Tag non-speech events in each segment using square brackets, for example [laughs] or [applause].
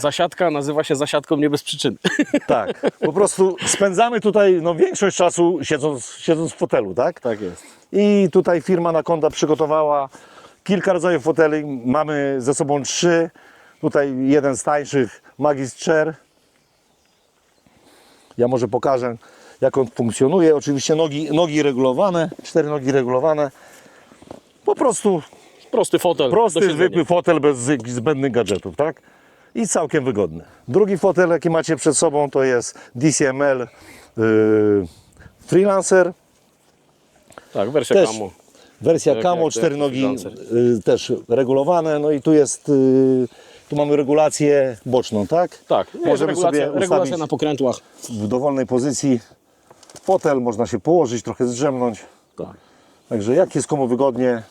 Zasiadka nazywa się zasiadką nie bez przyczyny. [laughs] Tak, po prostu spędzamy tutaj no, większość czasu siedząc, siedząc w fotelu, tak? Tak jest. I tutaj firma Nakonda przygotowała kilka rodzajów foteli. Mamy ze sobą trzy. Tutaj jeden z tańszych, Magis Chair. Ja może pokażę, jak on funkcjonuje. Oczywiście nogi, nogi regulowane, cztery nogi regulowane. Po prostu Prosty fotel. do prosty, siedzenia. zwykły fotel bez zbędnych gadżetów, tak? I całkiem wygodny. Drugi fotel, jaki macie przed sobą, to jest DCML yy, Freelancer. Tak, wersja Też Camo. Wersja Jak- Camo, jak- cztery jak nogi freelancer. y, też regulowane. No i tu jest, y, tu mamy regulację boczną, tak? Tak, nie, Możemy regulacja, sobie regulacja ustawić na pokrętłach. w dowolnej pozycji fotel, można się położyć, trochę zdrzemnąć. Tak. Także jak jest komu wygodnie.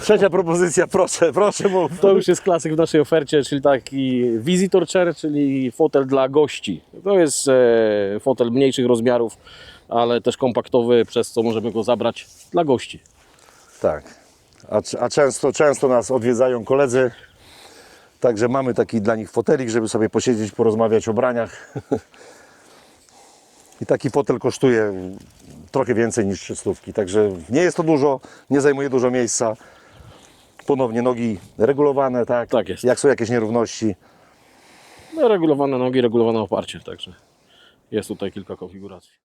Trzecia propozycja, proszę, proszę mów. To już jest klasyk w naszej ofercie, czyli taki visitor chair, czyli fotel dla gości. To jest e, fotel mniejszych rozmiarów, ale też kompaktowy, przez co możemy go zabrać dla gości. Tak. A, a często, często nas odwiedzają koledzy. Także mamy taki dla nich fotelik, żeby sobie posiedzieć, porozmawiać o braniach. [laughs] I taki fotel kosztuje trochę więcej niż 300. Także nie jest to dużo, nie zajmuje dużo miejsca. Ponownie nogi regulowane, tak? Tak jest. Jak są jakieś nierówności. No, regulowane nogi, regulowane oparcie, także jest tutaj kilka konfiguracji.